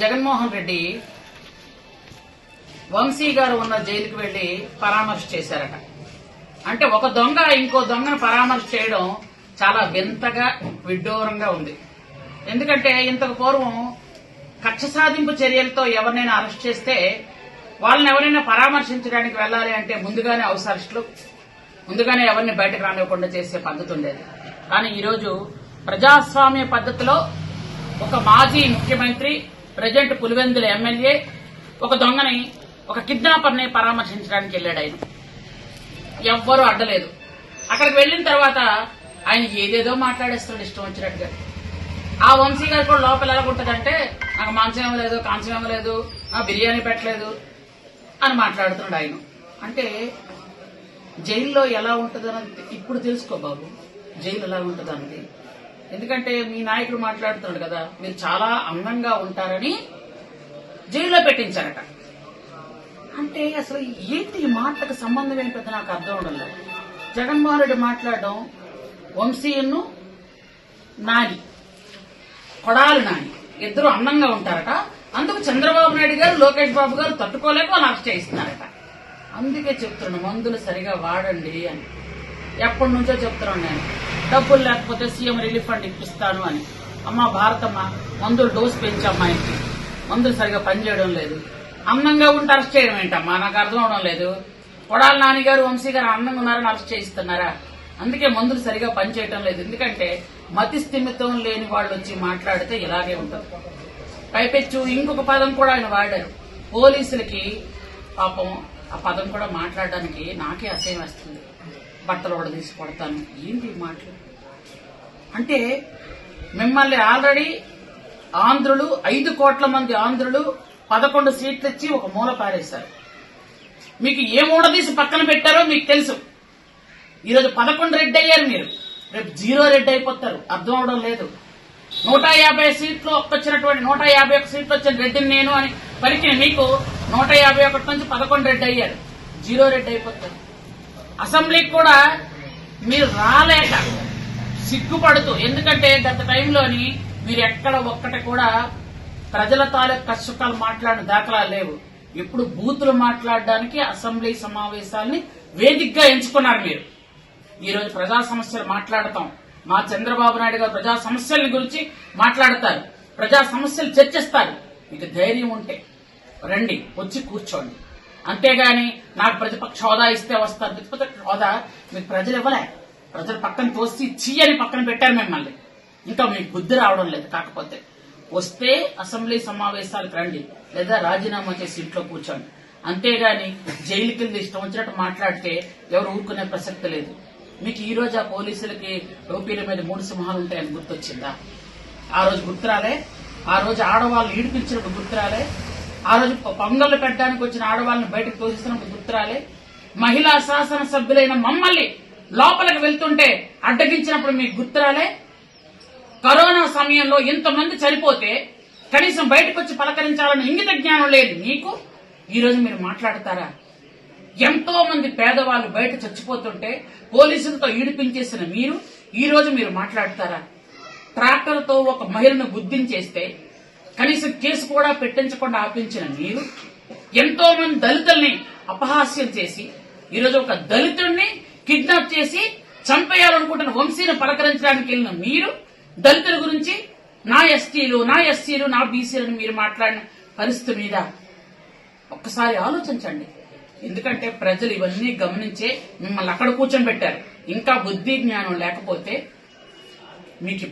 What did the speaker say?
జగన్మోహన్ రెడ్డి వంశీ గారు ఉన్న జైలుకి వెళ్ళి పరామర్శ చేశారట. అంటే ఒక దొంగ ఇంకో దొంగను పరామర్శ చేయడం చాలా వింతగా విడ్డూరంగా ఉంది. ఎందుకంటే ఇంతకు పూర్వం కక్ష సాధింపు చర్యలతో ఎవరినైనా అరెస్ట్ చేస్తే వాళ్ళని ఎవరైనా పరామర్శించడానికి వెళ్ళాలి అంటే ముందుగానే అవసరస్టులు ముందుగానే ఎవరిని బయటకు రానివ్వకుండా చేసే పద్ధతి ఉండేది. కానీ ఈరోజు ప్రజాస్వామ్య పద్ధతిలో ఒక మాజీ ముఖ్యమంత్రి ప్రజెంట్ పులివెందుల ఎమ్మెల్యే ఒక దొంగని ఒక కిడ్నాపర్ని పరామర్శించడానికి వెళ్ళాడు ఆయన. ఎవ్వరూ అడ్డలేదు. అక్కడికి వెళ్ళిన తర్వాత ఆయన ఏదేదో మాట్లాడేస్తాడు ఇష్టం వచ్చినట్టుగా. ఆ వంశీ గారు కూడా లోపల ఎలాగుంటుందంటే నాకు మాంసం ఇవ్వలేదు కాంసం ఇవ్వలేదు ఆ బిర్యానీ పెట్టలేదు అని మాట్లాడుతున్నాడు ఆయన. అంటే జైల్లో ఎలా ఉంటుందని ఇప్పుడు తెలుసుకో బాబు. జైలు ఎలా ఉంటుందన్నది. ఎందుకంటే మీ నాయకుడు మాట్లాడుతున్నాడు కదా మీరు చాలా అందంగా ఉంటారని జైల్లో పెట్టించారట. అంటే అసలు ఏంటి ఈ మాటలకు సంబంధం ఏంటో నాకు అర్థం ఉండదు లేదు. జగన్మోహన్ రెడ్డి మాట్లాడడం వంశీయును నాని కొడాలి నాని ఇద్దరు అందంగా ఉంటారట. అందుకు చంద్రబాబు నాయుడు గారు లోకేష్ బాబు గారు తట్టుకోలేక వాళ్ళు అరెస్ట్ చేయిస్తున్నారట అందుకే చెప్తున్నాను మందులు సరిగా వాడండి అని. ఎప్పటి నుంచో చెప్తున్నాను నేను. డబ్బులు లేకపోతే సీఎం రిలీఫ్ ఫండ్ ఇప్పిస్తాను అని. అమ్మ భారతమ్మ మందులు డోస్ పెంచమ్మా ఇంటి మందులు సరిగా పనిచేయడం లేదు. అందంగా ఉంటే అరెస్ట్ చేయడం ఏంటమ్మా? నాకు అర్థం అవడం లేదు. కొడాల నాన్నగారు వంశీ గారు అందంగా ఉన్నారని అరెస్ట్ చేయిస్తున్నారా? అందుకే మందులు సరిగా పనిచేయటం లేదు. ఎందుకంటే మతి స్థిమితం లేని వాళ్ళు వచ్చి మాట్లాడితే ఇలాగే ఉంటుంది. పైపెచ్చు ఇంకొక పదం కూడా ఆయన వాడారు. పోలీసులకి పాపం ఆ పదం కూడా మాట్లాడడానికి నాకే అసహ్యం వస్తుంది. బట్టలు కూడా తీసి కొడతాను. ఏంటి మాటలు? అంటే మిమ్మల్ని ఆల్రెడీ ఆంధ్రులు ఐదు కోట్ల మంది ఆంధ్రులు పదకొండు సీట్లు ఇచ్చి ఒక మూల పారేశారు. మీకు ఏ మూడ తీసి పక్కన పెట్టారో మీకు తెలుసు. ఈరోజు పదకొండు రెడ్డి అయ్యారు మీరు. రేపు జీరో రెడ్డి అయిపోతారు. అర్థం అవడం లేదు. నూట యాభై సీట్లు వచ్చినటువంటి నూట యాభై ఒక సీట్లు వచ్చిన రెడ్డిని నేను అని పలికిన మీకు నూట యాభై ఒకటి నుంచి పదకొండు రెడ్ అయ్యారు. జీరో రెడ్ అయిపోతారు అసెంబ్లీకి కూడా మీరు రాలేక సిగ్గుపడుతూ ఎందుకంటే గత టైంలోని మీరు ఎక్కడ ఒక్కటి కూడా ప్రజల తాలూకు కష్టకాలు మాట్లాడిన దాఖలా లేవు. ఇప్పుడు బూతులు మాట్లాడడానికి అసెంబ్లీ సమావేశాల్ని వేదికగా ఎంచుకున్నారు మీరు. ఈరోజు రోజు ప్రజా సమస్యలు మాట్లాడతాం. మా చంద్రబాబు నాయుడు గారు ప్రజా సమస్యల గురించి మాట్లాడతారు. ప్రజా సమస్యలు చర్చిస్తారు. మీకు ధైర్యం ఉంటే రండి వచ్చి కూర్చోండి. అంతేగాని నాకు ప్రతిపక్ష హోదా ఇస్తే వస్తారు. ప్రతిపక్ష హోదా మీకు ప్రజలు ఇవ్వలే. ప్రజలు పక్కన తోసి చీయని పక్కన పెట్టారు మిమ్మల్ని. ఇంకా మీకు బుద్ధి రావడం లేదు. కాకపోతే వస్తే అసెంబ్లీ సమావేశాలకు రండి. లేదా రాజీనామా చేసి ఇంట్లో కూర్చోండి. అంతేగాని జైలుకి వెళ్ళి ఇష్టం వచ్చినట్టు మాట్లాడితే ఎవరు ఊరుకునే ప్రసక్తి లేదు. మీకు ఈ రోజు ఆ పోలీసులకి టోపీల మీద మూడు సింహాలు ఉంటాయని గుర్తొచ్చిందా? ఆ రోజు గుర్తురాలే? ఆ రోజు ఆడవాళ్ళు ఈడిపించినప్పుడు గుర్తురాలే? ఆ రోజు పొంగళ్ళు పెట్టడానికి వచ్చిన ఆడవాళ్ళని బయటకు తోసిస్తున్నప్పుడు గుర్తురాలే మహిళా శాసన సభ్యులైన మమ్మల్ని లోపలికి వెళ్తుంటే అడ్డగించినప్పుడు మీకు గుర్తురాలే కరోనా సమయంలో ఇంతమంది చనిపోతే కనీసం బయటకు వచ్చి పలకరించాలని ఇంగిత జ్ఞానం లేదు మీకు? ఈ రోజు మీరు మాట్లాడతారా? ఎంతో మంది పేదవాళ్ళు బయట చచ్చిపోతుంటే పోలీసులతో ఈడిపించేసిన మీరు ఈ రోజు మీరు మాట్లాడతారా? ట్రాక్టర్తో ఒక మహిళను గుద్దించేస్తే కనీసం కేసు కూడా పెట్టించకుండా ఆపించిన మీరు ఎంతో మంది దళితుల్ని అపహాస్యం చేసి ఈరోజు ఒక దళితుడిని కిడ్నాప్ చేసి చంపేయాలనుకుంటున్న వంశీని పలకరించడానికి వెళ్ళిన మీరు దళితుల గురించి నా ఎస్టీలు నా ఎస్సీలు నా బీసీలను మీరు మాట్లాడిన పరిస్థితి మీద ఒక్కసారి ఆలోచించండి. ఎందుకంటే ప్రజలు ఇవన్నీ గమనించే మిమ్మల్ని అక్కడ కూర్చొని పెట్టారు ఇంకా బుద్ధి జ్ఞానం లేకపోతే మీకు